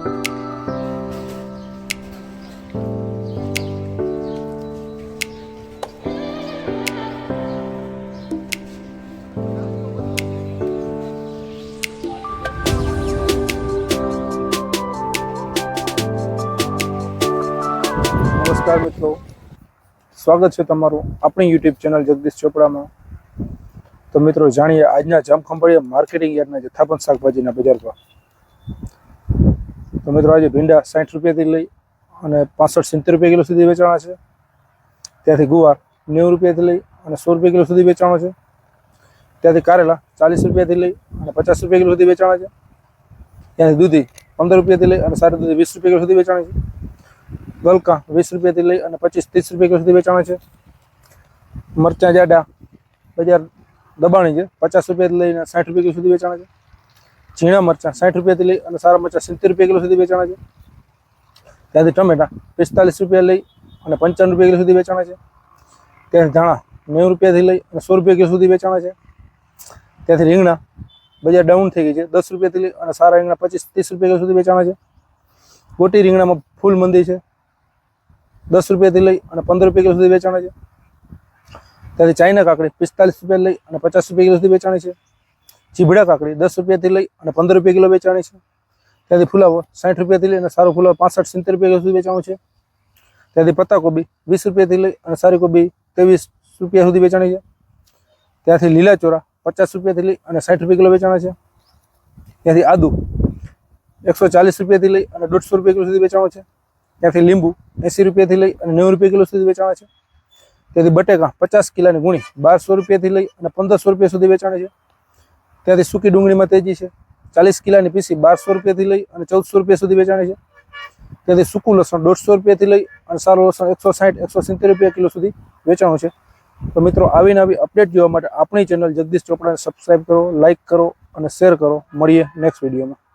નમસ્કાર મિત્રો. સ્વાગત છે તમારું આપણી યુટ્યુબ ચેનલ જગદીશ ચોપડામાં. તો મિત્રો, જાણીએ આજના જમખંભળીયા માર્કેટિંગ યાર્ડના જથ્થાબંધ શાકભાજીના બજાર ભાવ. તો મિત્રો આજે ભીંડા સાઠ રૂપિયાથી લઈ અને પાસઠ સિત્તેર રૂપિયા કિલો સુધી વેચાણા છે. ત્યાંથી ગુવાર નેવું રૂપિયાથી લઈ અને સો રૂપિયા કિલો સુધી વેચાણો છે. ત્યાંથી કારેલા ચાલીસ રૂપિયાથી લઈ અને પચાસ રૂપિયા કિલો સુધી વેચાણા છે. ત્યાંથી દૂધી પંદર રૂપિયાથી લઈ અને સારી દૂધી વીસ રૂપિયા કિલો સુધી વેચાણી છે. ગલકા વીસ રૂપિયાથી લઈ અને પચીસ ત્રીસ રૂપિયા કિલો સુધી વેચાણા છે. મરચાં જાડા બજાર દબાણી છે. પચાસ રૂપિયાથી લઈને સાઠ રૂપિયા કિલો સુધી વેચાણા છે. ઝીણા મરચાં, સાઠ રૂપિયાથી લઈ અને સારા મરચાં સિત્તેર રૂપિયા કિલો સુધી વેચાણા છે. ત્યાંથી ટમેટા પિસ્તાલીસ રૂપિયા લઈ અને પંચાવન રૂપિયા કિલો સુધી વેચાણા છે. ત્યાંથી ધાણા નેવું રૂપિયાથી લઈ અને સો રૂપિયા કિલો સુધી વેચાણા છે. ત્યાંથી રીંગણા બજાર ડાઉન થઈ ગઈ છે, દસ રૂપિયાથી લઈ અને સારા રીંગણા પચીસ, ત્રીસ રૂપિયા કિલો સુધી વેચાણા છે. મોટી રીંગણામાં ફૂલ મંદી છે, દસ રૂપિયાથી લઈ અને પંદર રૂપિયા કિલો સુધી વેચાણા છે. ત્યાંથી ચાઇના કાકડી પિસ્તાલીસ રૂપિયા લઈ અને પચાસ રૂપિયા કિલો સુધી વેચાણી છે. ચીભડા કાકડી દસ રૂપિયાથી લઈ અને પંદર રૂપિયા કિલો વેચાણી છે. ત્યાંથી ફુલાવો સાઠ રૂપિયાથી લઈ અને સારું ફુલાવો પાસઠ સિત્તેર રૂપિયા સુધી વેચાણું છે. ત્યાંથી પત્તા કોબી વીસ રૂપિયાથી લઈ અને સારી કોબી ત્રેવીસ રૂપિયા સુધી વેચાણી છે. ત્યાંથી લીલા ચોરા પચાસ રૂપિયાથી લઈ અને સાઠ રૂપિયા કિલો વેચાણા છે. ત્યાંથી આદુ એકસો ચાલીસ રૂપિયાથી લઈ અને દોઢસો રૂપિયા કિલો સુધી વેચાણો છે. ત્યાંથી લીંબુ એંસી રૂપિયાથી લઈ અને નેવું રૂપિયા કિલો સુધી વેચાણા છે. ત્યાંથી બટેકા પચાસ કિલાની ગુણી બારસો રૂપિયાથી લઈ અને પંદરસો રૂપિયા સુધી વેચાણે છે. ત્યાંથી સૂકી ડુંગળીમાં તેજી છે. ચાલીસ કિલાની પીસી બારસો રૂપિયાથી લઈ અને ચૌદસો રૂપિયા સુધી વેચાણી છે. ત્યાંથી સૂકું લસણ દોઢસો રૂપિયાથી લઈ અને સારું લસણ એકસો સાઠ, એકસો સિત્તેર રૂપિયા કિલો સુધી વેચાણું છે. તો મિત્રો આવીને આવી અપડેટ જોવા માટે આપણી ચેનલ જગદીશ ચોપડાને સબસ્ક્રાઈબ કરો લાઇક કરો અને શેર કરો. મળીએ નેક્સ્ટ વિડીયોમાં